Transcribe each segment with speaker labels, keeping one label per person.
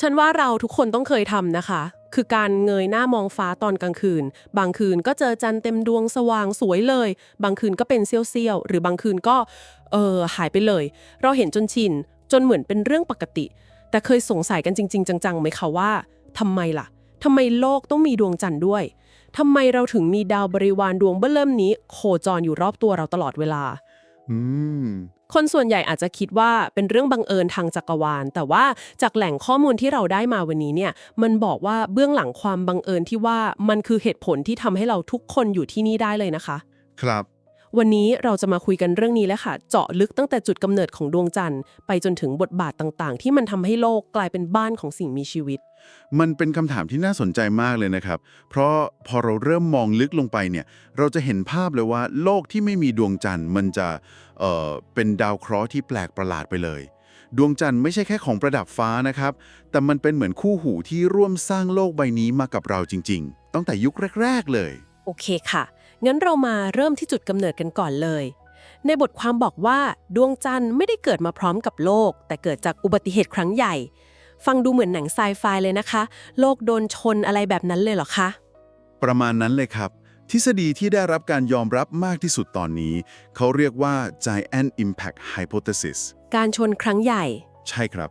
Speaker 1: ฉันว่าเราทุกคนต้องเคยทำนะคะ คือการเงยหน้ามองฟ้าตอนกลางคืน บางคืนก็เจอจันทร์เต็มดวงสว่างสวยเลย บางคืนก็เป็นเสี้ยวๆ หรือบางคืนก็เออหายไปเลย เราเห็นจนชิน จนเหมือนเป็นเรื่องปกติ แต่เคยสงสัยกันจริง ๆ จังๆไหมคะว่าทำไมล่ะทำไมโลกต้องมีดวงจันทร์ด้วยทำไมเราถึงมีดาวบริวารดวงเบื้อเริ่มนี้ โคจรอยู่รอบตัวเราตลอดเวลา
Speaker 2: อืม
Speaker 1: คนส่วนใหญ่อาจจะคิดว่าเป็นเรื่องบังเอิญทางจักรวาล แต่ว่าจากแหล่งข้อมูลที่เราได้มาวันนี้เนี่ย มันบอกว่าเบื้องหลังความบังเอิญที่ว่ามันคือเหตุผลที่ทำให้เราทุกคนอยู่ที่นี่ได้เลยนะคะ
Speaker 2: ครับ
Speaker 1: วันนี้เราจะมาคุยกันเรื่องนี้แล้วค่ะ เจาะลึกตั้งแต่จุดกำเนิดของดวงจันทร์ ไปจนถึงบทบาทต่างๆ ที่มันทำให้โลกกลายเป็นบ้านของสิ่งมีชีวิต
Speaker 2: มันเป็นคำถามที่น่าสนใจมากเลยนะครับ เพราะพอเราเริ่มมองลึกลงไปเนี่ย เราจะเห็นภาพเลยว่า โลกที่ไม่มีดวงจันทร์ มันจะเอ่อเป็นดาวเคราะห์ที่แปลกประหลาดไปเลยดวงจันทร์ไม่ใช่แค่ของประดับฟ้านะครับ แต่มันเป็นเหมือนคู่หูที่ร่วมสร้างโลกใบนี้มากับเราจริง ๆ ตั้งแต่ยุคแรก ๆ เลย
Speaker 1: โอเคค่ะ งั้นเรามาเริ่มที่จุดกำเนิดกันก่อนเลย ในบทความบอกว่าดวงจันทร์ไม่ได้เกิดมาพร้อมกับโลก แต่เกิดจากอุบัติเหตุครั้งใหญ่ ฟังดูเหมือนหนังไซไฟเลยนะคะ โลกโดนชนอะไรแบบนั้นเลยเหรอคะ
Speaker 2: ประมาณนั้นเลยครับ ทฤษฎีที่ได้รับการยอมรับมากที่สุดตอนนี้ เขาเรียกว่า Giant Impact Hypothesis
Speaker 1: การชนครั้งใหญ่
Speaker 2: ใช่ครับ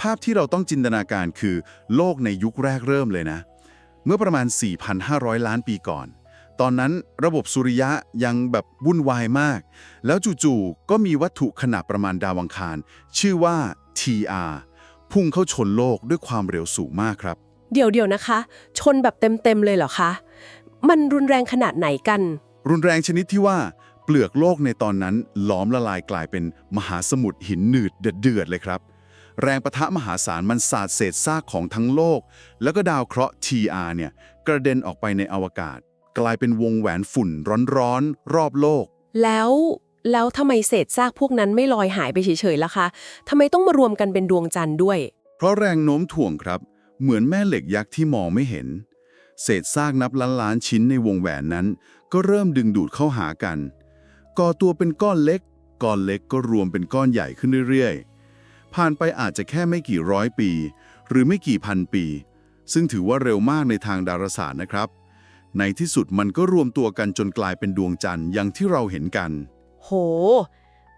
Speaker 2: ภาพที่เราต้องจินตนาการคือ โลกในยุคแรกเริ่มเลยนะ เมื่อประมาณ 4,500 ล้านปีก่อน ตอนนั้นระบบสุริยะยังแบบวุ่นวายมาก แล้วจู่ๆก็มีวัตถุขนาดประมาณดาวอังคาร ชื่อว่า TR พุ่งเข้าชนโลกด้วยความเร็วสูงมากครับ
Speaker 1: เดี๋ยวเดี๋ยวนะคะ ชนแบบเต็มๆเลยเหรอคะ มันรุนแรงขนาดไหนกัน
Speaker 2: รุนแรงชนิดที่ว่าเปลือกโลกในตอนนั้นหลอมละลายกลายเป็นมหาสมุทรหินหนืดเดือดๆเลยครับ แรงประทะมหาศาลมันสาดเศษซากของทั้งโลก แล้วก็ดาวเคราะห์ TR เนี่ยกระเด็นออกไปในอวกาศ กลายเป็นวงแหวนฝุ่นร้อนๆรอบโลก
Speaker 1: แล้วแล้วทำไมเศษซากพวกนั้นไม่ลอยหายไปเฉยๆล่ะคะทำไมต้องมารวมกันเป็นดวงจันทร์ด้วย
Speaker 2: เพราะแรงโน้มถ่วงครับ เหมือนแม่เหล็กยักษ์ที่มองไม่เห็น เศษซากนับล้านล้านชิ้นในวงแหวนนั้น ก็เริ่มดึงดูดเข้าหากัน ก่อตัวเป็นก้อนเล็ก ก้อนเล็กก็รวมเป็นก้อนใหญ่ขึ้นเรื่อยๆ ผ่านไปอาจจะแค่ไม่กี่ร้อยปี หรือไม่กี่พันปี ซึ่งถือว่าเร็วมากในทางดาราศาสตร์นะครับ ในที่สุดมันก็รวมตัวกันจนกลายเป็นดวงจันทร์อย่างที่เราเห็นกัน
Speaker 1: โห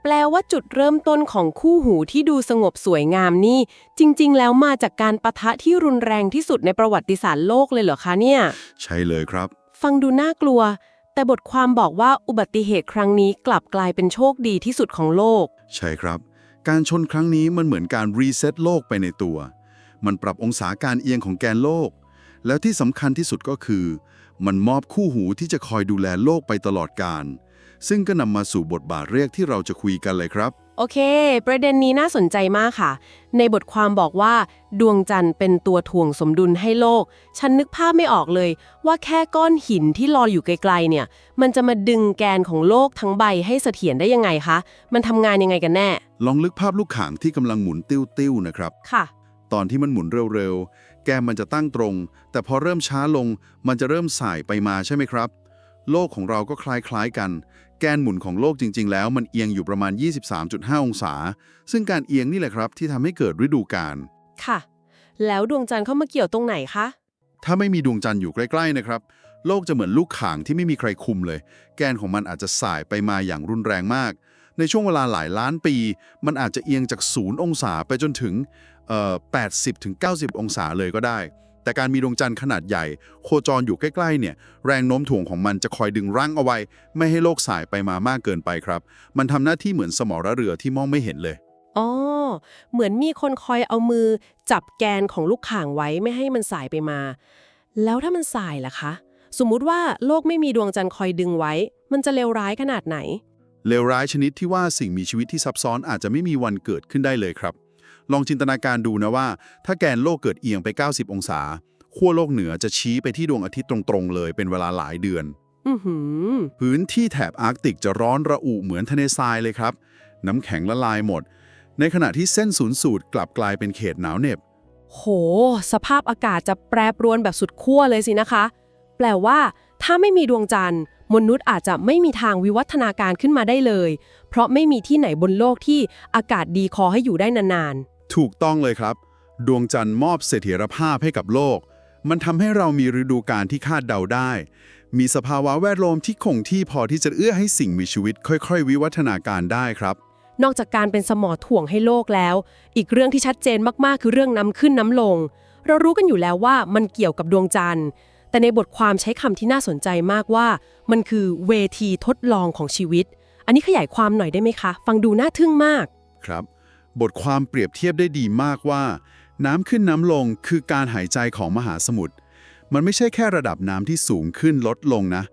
Speaker 1: แปลว่าจุดเริ่มต้นของคู่หูที่ดูสงบสวยงามนี่ จริง ๆ แล้วมาจากการปะทะที่รุนแรงที่สุดในประวัติศาสตร์โลกเลยเหรอคะเนี่ย
Speaker 2: ใช่เลยครับ
Speaker 1: ฟังดูน่ากลัว แต่บทความบอกว่าอุบัติเหตุครั้งนี้กลับกลายเป็นโชคดีที่สุดของโลก
Speaker 2: ใช่ครับ การชนครั้งนี้มันเหมือนการรีเซ็ตโลกไปในตัว มันปรับองศาการเอียงของแกนโลก แล้วที่สำคัญที่สุดก็คือ มันมอบคู่หูที่จะคอยดูแลโลกไปตลอดกาลซึ่งก็นำมาสู่บทบาทเรียกที่เราจะคุยกันเลยครับ
Speaker 1: โอเค ประเด็นนี้น่าสนใจมากค่ะ ในบทความบอกว่า ดวงจันทร์เป็นตัวถ่วงสมดุลให้โลก ฉันนึกภาพไม่ออกเลย ว่าแค่ก้อนหินที่ลอยอยู่ไกลๆเนี่ย มันจะมาดึงแกนของโลกทั้งใบให้เสถียรได้ยังไงคะ มันทำงานยังไงกันแน่
Speaker 2: ลองลึกภาพลูกข่างที่กำลังหมุนติ้วๆนะครับ
Speaker 1: ค่ะ
Speaker 2: ตอนที่มันหมุนเร็วๆ แกนมันจะตั้งตรง แต่พอเริ่มช้าลงมันจะเริ่มสายไปมาใช่ไหมครับ โลกของเราก็คล้ายๆกัน แกนหมุนของโลกจริง ๆ แล้วมันเอียงอยู่ประมาณ 23.5 องศา ซึ่งการเอียงนี่แหละครับ ที่ทำให้เกิดฤดูกาล
Speaker 1: ค่ะ แล้วดวงจันทร์เข้ามาเกี่ยวตรงไหนคะ
Speaker 2: ถ้าไม่มีดวงจันทร์อยู่ใกล้ๆนะครับ โลกจะเหมือนลูกข่างที่ไม่มีใครคุมเลย แกนของมันอาจจะสายไปมาอย่างรุนแรงมาก ในช่วงเวลาหลายล้านปี มันอาจจะเอียงจากศูนย์องศาไปจนถึง เอ่อ80ถึง90 องศาเลยก็ได้ แต่การมีดวงจันทร์ขนาดใหญ่ โคจรอยู่ใกล้ๆเนี่ยแรงโน้มถ่วงของมันจะคอยดึงรั้งเอาไว้ ไม่ให้โลกสายไปมามากเกินไปครับ มันทำหน้าที่เหมือนสมอระเรือที่มองไม่เห็นเลย
Speaker 1: อ๋อ เหมือนมีคนคอยเอามือจับแกนของลูกข่างไว้ไม่ให้มันสายไปมา แล้วถ้ามันสายล่ะคะ สมมุติว่าโลกไม่มีดวงจันทร์คอยดึงไว้ มันจะเลวร้ายขนาดไหน
Speaker 2: เลวร้ายชนิดที่ว่าสิ่งมีชีวิตที่ซับซ้อนอาจจะไม่มีวันเกิดขึ้นได้เลยครับ ลองจินตนาการดูนะว่า ถ้าแกนโลกเกิดเอียงไป 90 องศาขั้วโลกเหนือจะชี้ไปที่ดวงอาทิตย์ตรงๆ เลยเป็นเวลาหลายเดือน
Speaker 1: อือหือ
Speaker 2: พื้นที่แถบอาร์กติกจะร้อนระอุเหมือนทะเลทรายเลยครับ น้ำแข็งละลายหมด ในขณะที่เส้นศูนย์สูตรกลับกลายเป็นเขตหนาวเหน็บ
Speaker 1: โห สภาพอากาศจะแปรปรวนแบบสุดขั้วเลยสินะคะ แปลว่า ถ้าไม่มีดวงจันทร์ มนุษย์อาจจะไม่มีทางวิวัฒนาการขึ้นมาได้เลย เพราะไม่มีที่ไหนบนโลกที่อากาศดีคอให้อยู่ได้นาน
Speaker 2: ถูกต้องเลยครับ ดวงจันทร์มอบเสถียรภาพให้กับโลก มันทำให้เรามีฤดูกาลที่คาดเดาได้ มีสภาวะแวดล้อมที่คงที่พอที่จะเอื้อให้สิ่งมีชีวิต ค่อย ๆ วิวัฒนาการได้ครับ
Speaker 1: นอกจากการเป็นสมอถ่วงให้โลกแล้ว อีกเรื่องที่ชัดเจนมากๆ คือเรื่องน้ำขึ้นน้ำลง เรารู้กันอยู่แล้วว่ามันเกี่ยวกับดวงจันทร์ แต่ในบทความใช้คำที่น่าสนใจมากว่า มันคือเวทีทดลองของชีวิต อันนี้ขยายความหน่อยได้ไหมคะ ฟังดูน่าทึ่งมาก
Speaker 2: ครับ บทความเปรียบเทียบได้ดีมากว่า น้ำขึ้นน้ำลงคือการหายใจของมหาสมุทรมันไม่ใช่แค่ระดับน้ำที่สูงขึ้นลดลงนะ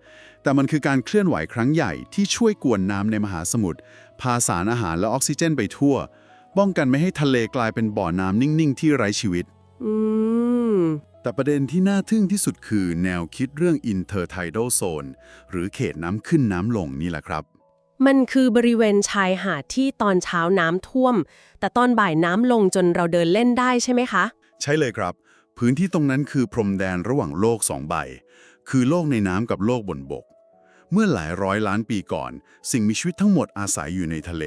Speaker 2: แต่มันคือการเคลื่อนไหวครั้งใหญ่ที่ช่วยกวนน้ำในมหาสมุทรพาสารอาหารและออกซิเจนไปทั่ว ป้องกันไม่ให้ทะเลกลายเป็นบ่อน้ำนิ่งๆ ที่ไร้ชีวิต
Speaker 1: อืม
Speaker 2: แต่ประเด็นที่น่าทึ่งที่สุดคือแนวคิดเรื่อง intertidal zone หรือเขตน้ำขึ้นน้ำลงนี่แหละครับ
Speaker 1: มันคือบริเวณชายหาดที่ตอนเช้าน้ำท่วม แต่ตอนบ่ายน้ำลงจนเราเดินเล่นได้ใช่ไหมคะ
Speaker 2: ใช่เลยครับ พื้นที่ตรงนั้นคือพรมแดนระหว่างโลกสองใบ คือโลกในน้ำกับโลกบนบก เมื่อหลายร้อยล้านปีก่อน สิ่งมีชีวิตทั้งหมดอาศัยอยู่ในทะเล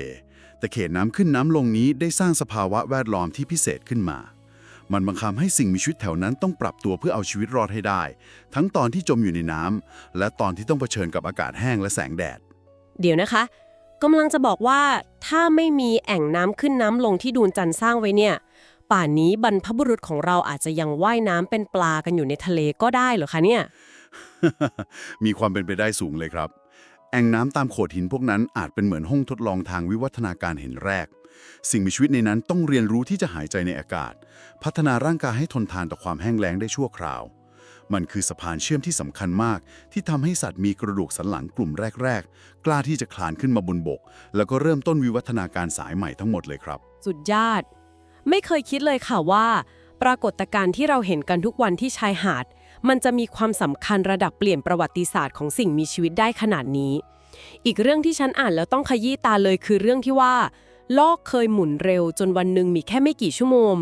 Speaker 2: แต่เขตน้ำขึ้นน้ำลงนี้ได้สร้างสภาวะแวดล้อมที่พิเศษขึ้นมามันบังคับให้สิ่งมีชีวิตแถวนั้นต้องปรับตัวเพื่อเอาชีวิตรอดให้ได้ ทั้งตอนที่จมอยู่ในน้ำและตอนที่ต้องเผชิญกับอากาศแห้งและแสงแดด
Speaker 1: เดี๋ยวนะคะกำลังจะบอกว่าถ้าไม่มีแอ่งน้ำขึ้นน้ำลงที่ดวงจันทร์สร้างไว้เนี่ย ป่านนี้บรรพบุรุษของเราอาจจะยังว่ายน้ำเป็นปลากันอยู่ในทะเลก็ได้เหรอคะเนี่ย
Speaker 2: มีความเป็นไปได้สูงเลยครับ แอ่งน้ำตามโขดหินพวกนั้นอาจเป็นเหมือนห้องทดลองทางวิวัฒนาการเห็นแรก สิ่งมีชีวิตในนั้นต้องเรียนรู้ที่จะหายใจในอากาศ พัฒนาร่างกายให้ทนทานต่อความแห้งแล้งได้ชั่วคราว มันคือสะพานเชื่อมที่สำคัญมาก ที่ทำให้สัตว์มีกระดูกสันหลังกลุ่มแรก ๆ กล้าที่จะคลานขึ้นมาบนบก แล้วก็เริ่มต้นวิวัฒนาการสายใหม่ทั้งหมดเลยครับ
Speaker 1: สุดยอด ไม่เคยคิดเลยค่ะว่า ปรากฏการณ์ที่เราเห็นกันทุกวันที่ชายหาด มันจะมีความสำคัญระดับเปลี่ยนประวัติศาสตร์ของสิ่งมีชีวิตได้ขนาดนี้ อีกเรื่องที่ฉันอ่านแล้วต้องขยี้ตาเลยคือเรื่องที่ว่าโลกเคยหมุนเร็วจนวันหนึ่งมีแค่ไม่กี่ชั่วโมง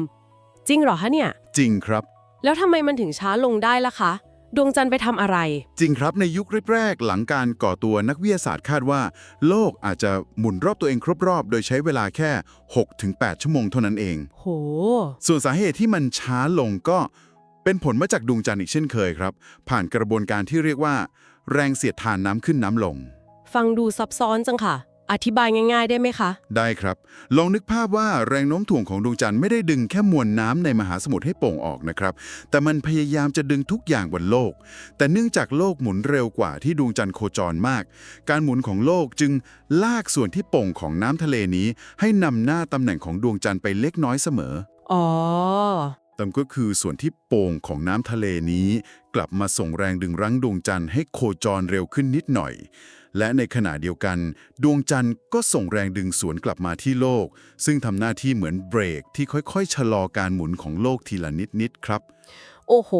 Speaker 1: จริงเหรอคะเนี่ย
Speaker 2: จริงครับ
Speaker 1: แล้วทำไมมันถึงช้าลงได้ล่ะคะ ดวงจันทร์ไปทชั่วอะไร
Speaker 2: จริงครับในยุคแรกๆหลังการก่อตัวนักวิทยาศาสตร์คาดว่า โลกอาจจะหมุนรอบตัวเองครบรอบ โดยใช้เวลาแค่ 6-8 ชั่วโมงเท่านั้นเอง
Speaker 1: โห
Speaker 2: ส่วนสาเหตุที่มันช้าลงก็เป็นผลมาจากดวงจันทร์อีกเช่นเคยครับ ผ่านกระบวนการที่เรียกว่า แรงเสียดทานน้ำขึ้นน้ำลง
Speaker 1: ฟังดูซับซ้อนจังค่ะ อธิบายง่ายๆได้ไหมคะ
Speaker 2: ได้ครับ ลองนึกภาพว่าแรงโน้มถ่วงของดวงจันทร์ไม่ได้ดึงแค่มวลน้ำในมหาสมุทรให้โป่งออกนะครับ แต่มันพยายามจะดึงทุกอย่างบนโลก แต่เนื่องจากโลกหมุนเร็วกว่าที่ดวงจันทร์โคจรมาก การหมุนของโลกจึงลากส่วนที่โป่งของน้ำทะเลนี้ ให้นำหน้าตำแหน่งของดวงจันทร์ไปเล็กน้อยเสมอ
Speaker 1: อ๋อ
Speaker 2: ต่ำก็คือส่วนที่โป่งของน้ำทะเลนี้ กลับมาส่งแรงดึงรั้งดวงจันทร์ให้โคจรเร็วขึ้นนิดหน่อย และในขณะเดียวกัน ดวงจันทร์ก็ส่งแรงดึงสวนกลับมาที่โลก ซึ่งทำหน้าที่เหมือนเบรกที่ค่อยๆ ชะลอการหมุนของโลกทีละนิดๆครับ
Speaker 1: โอ้โห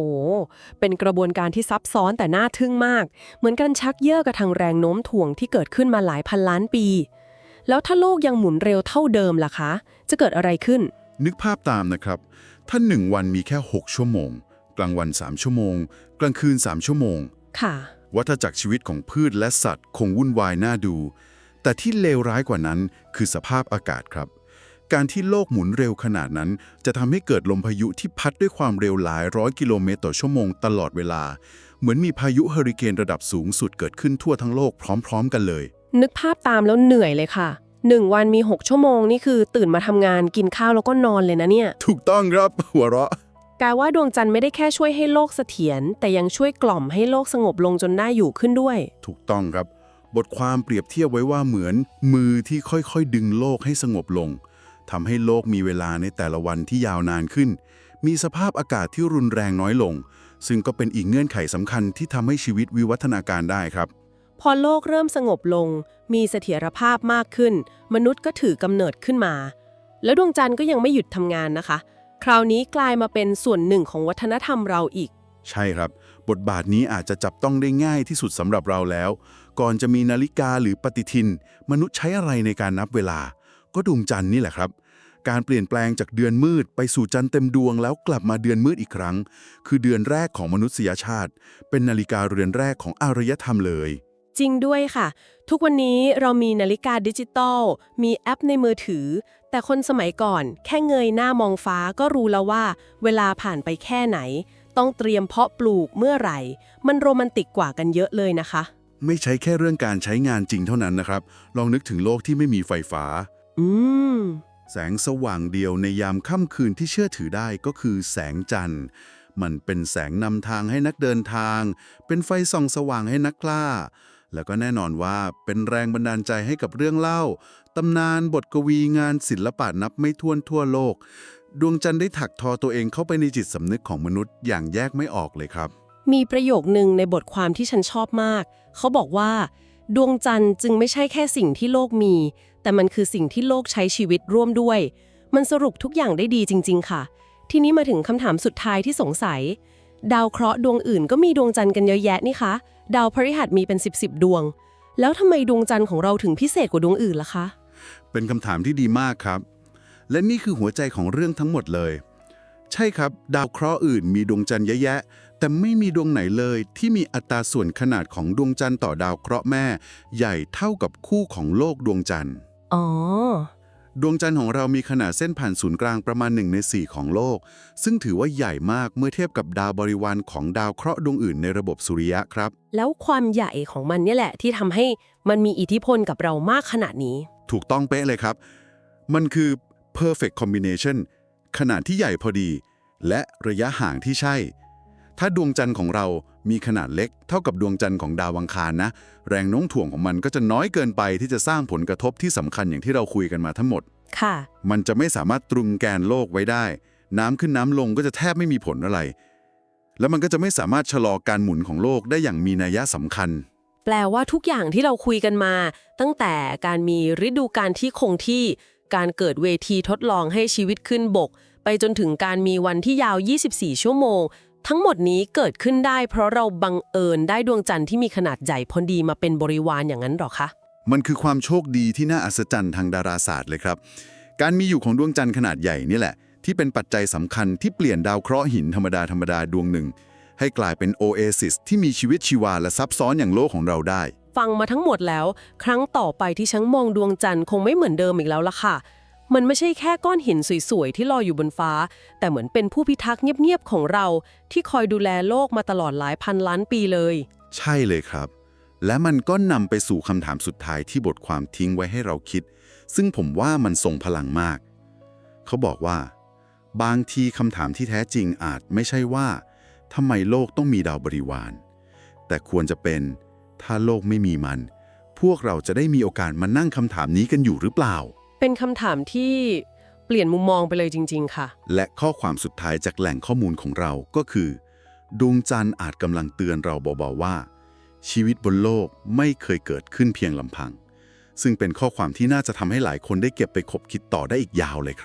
Speaker 1: เป็นกระบวนการที่ซับซ้อนแต่น่าทึ่งมาก เหมือนกันชักเยื่อกับทางแรงโน้มถ่วงที่เกิดขึ้นมาหลายพันล้านปี แล้วถ้าโลกยังหมุนเร็วเท่าเดิมล่ะคะ จะเกิดอะไรขึ้น
Speaker 2: นึกภาพตามนะครับ ถ้าหนึ่งวันมีแค่ 6 ชั่วโมง กลางวัน 3 ชั่วโมง กลางคืน 3 ชั่วโมง
Speaker 1: ค่ะ
Speaker 2: วัฏจักรชีวิตของพืชและสัตว์คงวุ่นวายน่าดู แต่ที่เลวร้ายกว่านั้นคือสภาพอากาศครับ การที่โลกหมุนเร็วขนาดนั้น จะทำให้เกิดลมพายุที่พัดด้วยความเร็วหลายร้อยกิโลเมตรต่อชั่วโมงตลอดเวลา เหมือนมีพายุเฮอริเคนระดับสูงสุดเกิดขึ้นทั่วทั้งโลกพร้อม ๆ กันเลย
Speaker 1: นึกภาพตามแล้วเหนื่อยเลยค่ะหนึ่งวันมี 6 ชั่วโมง นี่คือตื่นมาทำงานกินข้าวแล้วก็นอนเลยนะเนี่ย
Speaker 2: ถูกต้องครับหัวเราะ
Speaker 1: กลายว่าดวงจันทร์ไม่ได้แค่ช่วยให้โลกเสถียรแต่ยังช่วยกล่อมให้โลกสงบลงจนน่าอยู่ขึ้นด้วย
Speaker 2: ถูกต้องครับ บทความเปรียบเทียบไว้ว่าเหมือน มือที่ค่อยๆ ดึงโลกให้สงบลงทำให้โลกมีเวลาในแต่ละวันที่ยาวนานขึ้น มีสภาพอากาศที่รุนแรงน้อยลง ซึ่งก็เป็นอีกเงื่อนไขสำคัญที่ทำให้ชีวิตวิวัฒนาการได้ครับ
Speaker 1: พอโลกเริ่มสงบลง มีเสถียรภาพมากขึ้น มนุษย์ก็ถือกำเนิดขึ้นมา แล้วดวงจันทร์ก็ยังไม่หยุดทำงานนะคะ คราวนี้กลายมาเป็นส่วนหนึ่งของวัฒนธรรมเราอีก
Speaker 2: ใช่ครับ บทบาทนี้อาจจะจับต้องได้ง่ายที่สุดสำหรับเราแล้ว ก่อนจะมีนาฬิกาหรือปฏิทิน มนุษย์ใช้อะไรในการนับเวลา ก็ดวงจันทร์นี่แหละครับ การเปลี่ยนแปลงจากเดือนมืด ไปสู่จันทร์เต็มดวงแล้วกลับมาเดือนมืดอีกครั้ง คือเดือนแรกของมนุษยชาติ เป็นนาฬิกาเรือนแรกของอารยธรรมเลย
Speaker 1: จริงด้วยค่ะ ทุกวันนี้เรามีนาฬิกาดิจิตอล มีแอปในมือถือ แต่คนสมัยก่อน แค่เงยหน้ามองฟ้าก็รู้แล้วว่า เวลาผ่านไปแค่ไหน ต้องเตรียมเพาะปลูกเมื่อไหร่ มันโรแมนติกกว่ากันเยอะเลยนะคะ
Speaker 2: ไม่ใช่แค่เรื่องการใช้งานจริงเท่านั้นนะครับ ลองนึกถึงโลกที่ไม่มีไฟฟ้า
Speaker 1: อืม
Speaker 2: แสงสว่างเดียวในยามค่ำคืนที่เชื่อถือได้ก็คือแสงจันทร์ มันเป็นแสงนำทางให้นักเดินทาง เป็นไฟส่องสว่างให้นักกล้า แล้วก็แน่นอนว่าเป็นแรงบันดาลใจให้กับเรื่องเล่า ตำนานบทกวีงานศิลปะนับไม่ถ้วนทั่วโลก ดวงจันทร์ได้ถักทอตัวเองเข้าไปในจิตสำนึกของมนุษย์อย่างแยกไม่ออกเลยครับ
Speaker 1: มีประโยคหนึ่งในบทความที่ฉันชอบมาก เขาบอกว่า ดวงจันทร์จึงไม่ใช่แค่สิ่งที่โลกมี แต่มันคือสิ่งที่โลกใช้ชีวิตร่วมด้วย มันสรุปทุกอย่างได้ดีจริง ๆ ค่ะ ทีนี้มาถึงคำถามสุดท้ายที่สงสัย ดาวเคราะห์ดวงอื่นก็มีดวงจันทร์กันเยอะแยะนี่คะ ดาวพฤหัสมีเป็น 10บสดวง แล้วทำไมดวงจันทร์ของเราถึงพิเศษกว่าดวงอื่นล่ะคะ
Speaker 2: เป็นคำถามที่ดีมากครับ และนี่คือหัวใจของเรื่องทั้งหมดเลย ใช่ครับ ดาวเคราะห์อื่นมีดวงจันทร์เยอะแยะ แต่ไม่มีดวงไหนเลยที่มีอัตราส่วนขนาดของดวงจันทร์ต่อดาวเคราะห์แม่ ใหญ่เท่ากับคู่ของโลกดวงจันทร์
Speaker 1: อ๋อ
Speaker 2: ดวงจันทร์ของเรามีขนาดเส้นผ่านศูนย์กลางประมาณ 1 ใน 4 ของโลก ซึ่งถือว่าใหญ่มากเมื่อเทียบกับดาวบริวารของดาวเคราะห์ดวงอื่นในระบบสุริยะครับ
Speaker 1: แล้วความใหญ่ของมันเนี่ยแหละที่ทำให้มันมีอิทธิพลกับเรามากขนาดนี้
Speaker 2: ถูกต้องเป๊ะเลยครับ มันคือ perfect combination ขนาดที่ใหญ่พอดี และระยะห่างที่ใช่ ถ้าดวงจันทร์ของเรามีขนาดเล็กเท่ากับดวงจันทร์ของดาวอังคารนะ แรงโน้มถ่วงของมันก็จะน้อยเกินไปที่จะสร้างผลกระทบที่สำคัญอย่างที่เราคุยกันมาทั้งหมด
Speaker 1: ค่ะ
Speaker 2: มันจะไม่สามารถตรึงแกนโลกไว้ได้ น้ำขึ้นน้ำลงก็จะแทบไม่มีผลอะไร แล้วมันก็จะไม่สามารถชะลอการหมุนของโลกได้อย่างมีนัยสำคัญ
Speaker 1: แปลว่าทุกอย่างที่เราคุยกันมา ตั้งแต่การมีฤดูการที่คงที่ การเกิดเวทีทดลองให้ชีวิตขึ้นบก ไปจนถึงการมีวันที่ยาว 24 ชั่วโมง ทั้งหมดนี้เกิดขึ้นได้เพราะเราบังเอิญได้ดวงจันทร์ที่มีขนาดใหญ่พอดีมาเป็นบริวารอย่างนั้นหรอคะ
Speaker 2: มันคือความโชคดีที่น่าอัศจรรย์ทางดาราศาสตร์เลยครับ การมีอยู่ของดวงจันทร์ขนาดใหญ่นี่แหละ ที่เป็นปัจจัยสำคัญที่เปลี่ยนดาวเคราะห์หินธรรมดาธรรมดาดวงหนึ่ง ให้กลายเป็นโอเอซิสที่มีชีวิตชีวาและซับซ้อนอย่างโลกของเราได้
Speaker 1: ฟังมาทั้งหมดแล้ว ครั้งต่อไปที่ฉันมองดวงจันทร์คงไม่เหมือนเดิมอีกแล้วล่ะค่ะ มันไม่ใช่แค่ก้อนหินสวยๆ ที่ลอยอยู่บนฟ้า แต่เหมือนเป็นผู้พิทักษ์เงียบๆ ของเรา ที่คอยดูแลโลกมาตลอดหลายพันล้านปีเลย
Speaker 2: ใช่เลยครับ และมันก็นำไปสู่คำถามสุดท้ายที่บทความทิ้งไว้ให้เราคิด ซึ่งผมว่ามันทรงพลังมาก เขาบอกว่า บางทีคำถามที่แท้จริงอาจไม่ใช่ว่าทำไมโลกต้องมีดาวบริวาร แต่ควรจะเป็น ถ้าโลกไม่มีมัน พวกเราจะได้มีโอกาสมานั่งคำถามนี้กันอยู่หรือเปล่า
Speaker 1: เป็นคำถามที่เปลี่ยนมุมมองไปเลยจริง ๆ ค่ะ
Speaker 2: และข้อความสุดท้ายจากแหล่งข้อมูลของเราก็คือ ดวงจันทร์อาจกำลังเตือนเราเบาๆว่า ชีวิตบนโลกไม่เคยเกิดขึ้นเพียงลำพัง ซึ่งเป็นข้อความที่น่าจะทำให้หลายคนได้เก็บไปคบคิดต่อได้อีกยาวเลยครับ